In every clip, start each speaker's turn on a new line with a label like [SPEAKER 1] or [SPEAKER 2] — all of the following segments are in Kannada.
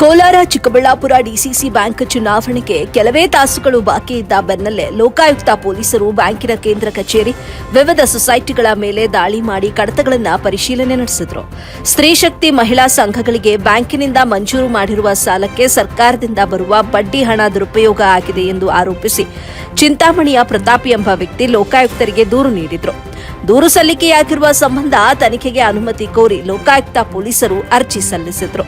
[SPEAKER 1] ಕೋಲಾರ, ಚಿಕ್ಕಬಳ್ಳಾಪುರ ಡಿಸಿಸಿ ಬ್ಯಾಂಕ್ ಚುನಾವಣೆಗೆ ಕೆಲವೇ ತಾಸುಗಳು ಬಾಕಿ ಇದ್ದ ಬೆನ್ನಲ್ಲೇ ಲೋಕಾಯುಕ್ತ ಪೊಲೀಸರು ಬ್ಯಾಂಕಿನ ಕೇಂದ್ರ ಕಚೇರಿ, ವಿವಿಧ ಸೊಸೈಟಿಗಳ ಮೇಲೆ ದಾಳಿ ಮಾಡಿ ಕಡತಗಳನ್ನು ಪರಿಶೀಲನೆ ನಡೆಸಿದರು. ಸ್ತ್ರೀ ಶಕ್ತಿ ಮಹಿಳಾ ಸಂಘಗಳಿಗೆ ಬ್ಯಾಂಕಿನಿಂದ ಮಂಜೂರು ಮಾಡಿರುವ ಸಾಲಕ್ಕೆ ಸರ್ಕಾರದಿಂದ ಬರುವ ಬಡ್ಡಿ ಹಣ ದುರುಪಯೋಗ ಆಗಿದೆ ಎಂದು ಆರೋಪಿಸಿ ಚಿಂತಾಮಣಿಯ ಪ್ರತಾಪ್ ಎಂಬ ವ್ಯಕ್ತಿ ಲೋಕಾಯುಕ್ತರಿಗೆ ದೂರು ನೀಡಿದರು. ದೂರು ಸಲ್ಲಿಕೆಯಾಗಿರುವ ಸಂಬಂಧ ತನಿಖೆಗೆ ಅನುಮತಿ ಕೋರಿ ಲೋಕಾಯುಕ್ತ ಪೊಲೀಸರು ಅರ್ಜಿ ಸಲ್ಲಿಸಿದ್ರು.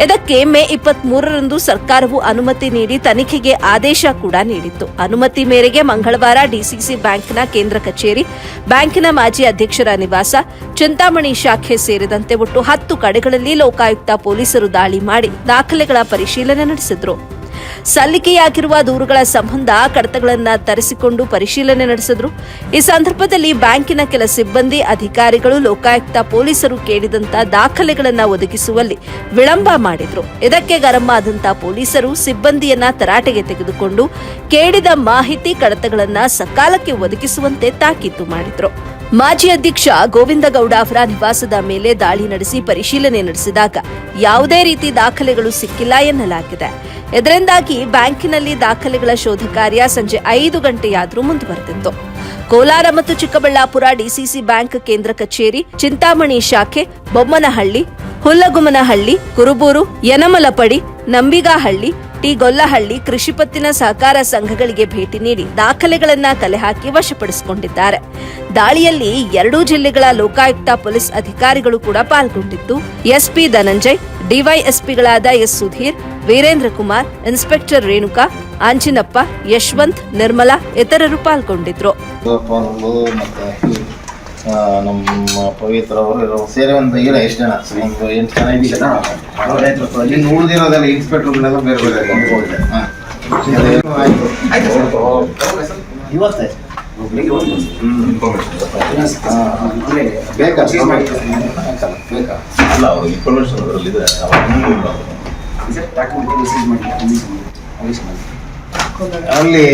[SPEAKER 1] ಇದಕ್ಕೆ ಮೇ ಇಪ್ಪತ್ತ್ ಮೂರರಂದು ಸರ್ಕಾರವು ಅನುಮತಿ ನೀಡಿ ತನಿಖೆಗೆ ಆದೇಶ ಕೂಡ ನೀಡಿತ್ತು. ಅನುಮತಿ ಮೇರೆಗೆ ಮಂಗಳವಾರ ಡಿಸಿಸಿ ಬ್ಯಾಂಕ್ನ ಕೇಂದ್ರ ಕಚೇರಿ, ಬ್ಯಾಂಕಿನ ಮಾಜಿ ಅಧ್ಯಕ್ಷರ ನಿವಾಸ, ಚಿಂತಾಮಣಿ ಶಾಖೆ ಸೇರಿದಂತೆ ಒಟ್ಟು ಹತ್ತು ಕಡೆಗಳಲ್ಲಿ ಲೋಕಾಯುಕ್ತ ಪೊಲೀಸರು ದಾಳಿ ಮಾಡಿ ದಾಖಲೆಗಳ ಪರಿಶೀಲನೆ ನಡೆಸಿದ್ರು. ಸಲ್ಲಿಕೆಯಾಗಿರುವ ದೂರುಗಳ ಸಂಬಂಧ ಕಡತಗಳನ್ನ ತರಿಸಿಕೊಂಡು ಪರಿಶೀಲನೆ ನಡೆಸಿದ್ರು. ಈ ಸಂದರ್ಭದಲ್ಲಿ ಬ್ಯಾಂಕಿನ ಕೆಲ ಸಿಬ್ಬಂದಿ, ಅಧಿಕಾರಿಗಳು, ಲೋಕಾಯುಕ್ತ ಪೊಲೀಸರು ಕೇಳಿದಂತ ದಾಖಲೆಗಳನ್ನ ಒದಗಿಸುವಲ್ಲಿ ವಿಳಂಬ ಮಾಡಿದ್ರು. ಇದಕ್ಕೆ ಗರಂ ಆದಂತ ಪೊಲೀಸರು ಸಿಬ್ಬಂದಿಯನ್ನ ತರಾಟೆಗೆ ತೆಗೆದುಕೊಂಡು ಕೇಳಿದ ಮಾಹಿತಿ ಕಡತಗಳನ್ನ ಸಕಾಲಕ್ಕೆ ಒದಗಿಸುವಂತೆ ತಾಕೀತು ಮಾಡಿದ್ರು. ಮಾಜಿ ಅಧ್ಯಕ್ಷ ಗೋವಿಂದಗೌಡ ಅವರ ನಿವಾಸದ ಮೇಲೆ ದಾಳಿ ನಡೆಸಿ ಪರಿಶೀಲನೆ ನಡೆಸಿದಾಗ ಯಾವುದೇ ರೀತಿ ದಾಖಲೆಗಳು ಸಿಕ್ಕಿಲ್ಲ ಎನ್ನಲಾಗಿದೆ. ಇದರಿಂದಾಗಿ ಬ್ಯಾಂಕಿನಲ್ಲಿ ದಾಖಲೆಗಳ ಶೋಧ ಕಾರ್ಯ ಸಂಜೆ ಐದು ಗಂಟೆಯಾದರೂ ಮುಂದುವರೆದಿತ್ತು. ಕೋಲಾರ ಮತ್ತು ಚಿಕ್ಕಬಳ್ಳಾಪುರ ಡಿಸಿಸಿ ಬ್ಯಾಂಕ್ ಕೇಂದ್ರ ಕಚೇರಿ, ಚಿಂತಾಮಣಿ ಶಾಖೆ, ಬೊಮ್ಮನಹಳ್ಳಿ, ಹುಲ್ಲಗುಮನಹಳ್ಳಿ, ಕುರುಬೂರು, ಯನಮಲಪಡಿ, ನಂಬಿಗಾಹಳ್ಳಿ ಟಿ ಗೊಲ್ಲಹಳ್ಳಿ ಕೃಷಿ ಪತ್ತಿನ ಸಹಕಾರ ಸಂಘಗಳಿಗೆ ಭೇಟಿ ನೀಡಿ ದಾಖಲೆಗಳನ್ನ ಕಲೆ ಹಾಕಿ ವಶಪಡಿಸಿಕೊಂಡಿದ್ದಾರೆ. ದಾಳಿಯಲ್ಲಿ ಎರಡೂ ಜಿಲ್ಲೆಗಳ ಲೋಕಾಯುಕ್ತ ಪೊಲೀಸ್ ಅಧಿಕಾರಿಗಳು ಕೂಡ ಪಾಲ್ಗೊಂಡಿದ್ದು, ಎಸ್ಪಿ ಧನಂಜಯ್, ಡಿವೈಎಸ್ಪಿಗಳಾದ ಎಸ್ ಸುಧೀರ್, ವೀರೇಂದ್ರ ಕುಮಾರ್, ಇನ್ಸ್ಪೆಕ್ಟರ್ ರೇಣುಕಾ ಆಂಜಿನಪ್ಪ ಯಶವಂತ್, ನಿರ್ಮಲಾ ಇತರರು ಪಾಲ್ಗೊಂಡಿದ್ರು.
[SPEAKER 2] ನಮ್ಮ ಪವಿತ್ರ ಅವರು ಸೇರಿ ಒಂದು ಜನ ಇನ್ನು ಉಳಿದಿರೋದೆಲ್ಲ ಇನ್ಸ್ಪೆಕ್ಟರ್ಗಳೆಲ್ಲ ಬೇರೆ ಬೇರೆ ಇವತ್ತೇ? ಬೇಕಾ? ಬೇಕಾ?
[SPEAKER 3] ಅಲ್ಲ ಅವರು ಇನ್ಫಾರ್ಮೇಶನ್ ಅದರಲ್ಲಿದೆ
[SPEAKER 2] ಅಲ್ಲಿ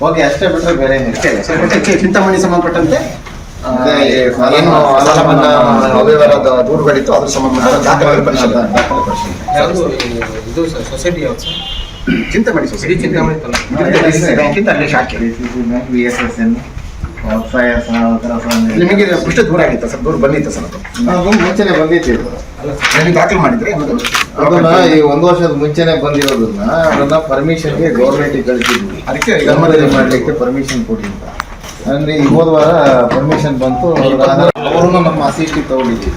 [SPEAKER 2] ಓಕೆ ಅಷ್ಟೇ ಬಿಟ್ಟರೆ ಬೇರೆ
[SPEAKER 4] ಚಿಂತಾಮಣಿ ಸಂಬಂಧಪಟ್ಟಂತೆ ಏನು ಸಾಲ ಮನ್ನಾ ಅವ್ಯವಹಾರದ ದೂರುಗಳಿತ್ತು ಅದ್ರ ಸಂಬಂಧ ದಾಖಲೆಗಳ ಪರಿಶೀಲನೆ.
[SPEAKER 2] ದಾಖಲೆ ಪರಿಶೀಲನೆ.
[SPEAKER 5] ಯಾವುದು ಇದು ಸೊಸೈಟಿ ಯಾವ್ದು ಸರ್
[SPEAKER 4] ಚಿಂತಾಮಣಿ
[SPEAKER 5] ಇಡೀ
[SPEAKER 4] ಸೊಸೈಟಿ
[SPEAKER 5] ತಾಲೂಕು
[SPEAKER 4] ಬ್ಯಾಂಕಿಂದ ಅಲ್ಲಿ ಶಾಖೆ.
[SPEAKER 2] ವಿ ಎಸ್ ಎಸ್ ಎನ್
[SPEAKER 4] ನಿಮಗೆ ಪುಷ್ಟ ದೂರ ಆಗಿತ್ತು ಸರ್? ದೂರ ಬಂದಿತ್ತು ಸರ್ ಅದು?
[SPEAKER 2] ಮುಂಚೆನೆ ಬಂದಿತ್ತು.
[SPEAKER 4] ನೀವು ದಾಖಲು ಮಾಡಿದ್ರೆ
[SPEAKER 2] ಅದನ್ನ ಈ ಒಂದು ವರ್ಷದ ಮುಂಚೆನೆ ಬಂದಿರೋದನ್ನ ಅದನ್ನ ಪರ್ಮಿಷನ್ಗೆ ಗೌರ್ಮೆಂಟ್ ಕಳಿಸಿದ್ವಿ.
[SPEAKER 4] ಅದಕ್ಕೆ
[SPEAKER 2] ಮಾಡ್ಲಿಕ್ಕೆ ಪರ್ಮಿಷನ್ ಕೊಟ್ಟಿಲ್ಲ ಅಂದ್ರೆ ಈ ಹೋದ ವಾರ ಪರ್ಮಿಷನ್ ಬಂತು ಅವ್ರನ್ನ ನಮ್ಮ ಅಸಿಸ್ಟಿ ತಗೊಂಡಿದ್ವಿ.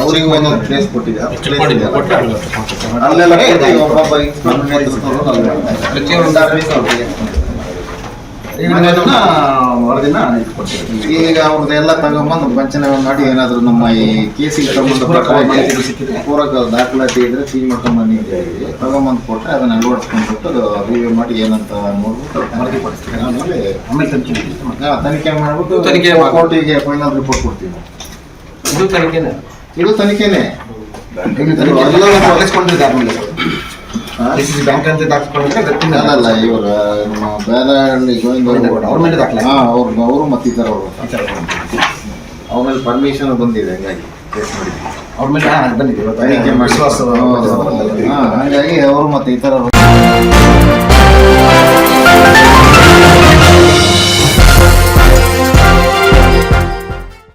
[SPEAKER 2] ಅವ್ರಿಗೆ ಒಂದೊಂದು ಪ್ಲೇಸ್ ಕೊಟ್ಟಿದ್ದೆ ಅಲ್ಲೆಲ್ಲ ಕೊಟ್ಟು
[SPEAKER 4] ವರದಿನ
[SPEAKER 2] ಈಗ ಅವ್ರದ್ದೆಲ್ಲ ತಗೊಂಬಂದು ವಂಚನೆ ಮಾಡಿ ಏನಾದ್ರು ನಮ್ಮ ಈ ಕೇಸಿಗೆ ಸಂಬಂಧಪಟ್ಟ ಪೂರಕ ದಾಖಲಾತಿ ಇದ್ರೆ ಸೀಲ್ ಮಾಡ್ಕೊಂಡ್ ಬನ್ನಿ ಅಂತ ಹೇಳಿ. ತಗೊಂಬಂದು ಕೊಟ್ಟರೆ ಅದನ್ನ ಅಳವಡಿಸ್ಕೊಂಡ್ಬಿಟ್ಟು ರಿವ್ಯೂ ಮಾಡಿ ಏನಂತ ನೋಡ್ಬಿಟ್ಟು
[SPEAKER 4] ವರದಿ
[SPEAKER 2] ಆಮೇಲೆ
[SPEAKER 4] ಆಮೇಲೆ ತನಿಖೆ
[SPEAKER 2] ತನಿಖೆ ಮಾಡ್ಬಿಟ್ಟು
[SPEAKER 5] ತನಿಖೆ.
[SPEAKER 2] ಕೋರ್ಟಿಗೆ ಫೈನಲ್ ರಿಪೋರ್ಟ್ ಕೊಡ್ತೀವಿ.
[SPEAKER 5] ಇದು ತನಿಖೆನೇ?
[SPEAKER 2] ಇದು ತನಿಖೆನೆ.
[SPEAKER 4] ಎಲ್ಲ ತೊಡಗಿಸ್ಕೊಂಡಿದ್ದೆ ಆದ್ಮೇಲೆ
[SPEAKER 2] ಹಾ?
[SPEAKER 4] ಡಿ ಸಿ ಸಿ ಬ್ಯಾಂಕ್ ಅಂತ ಗೊತ್ತಿಲ್ಲ
[SPEAKER 2] ಅಲ್ಲಲ್ಲ ಇವರು ನಮ್ಮ ಗೋವಿಂದ
[SPEAKER 4] ಅವ್ರ ಮೇಲೆ ದಾಖಲೆ?
[SPEAKER 2] ಹಾಂ ಅವ್ರು ಅವರು ಮತ್ತಿತರ ಅವರು. ಅವ್ರ ಮೇಲೆ ಪರ್ಮಿಷನ್ ಬಂದಿದೆ ಹಂಗಾಗಿ. ಕೇಸ್ ಮಾಡಿದ್ವಿ
[SPEAKER 4] ಅವ್ರ ಮೇಲೆ ಬಂದಿದೆ.
[SPEAKER 2] ತನಿಖೆ ಮಾಡಿ ಹಾ, ಹಂಗಾಗಿ ಅವರು ಮತ್ತೆ ಇತರರು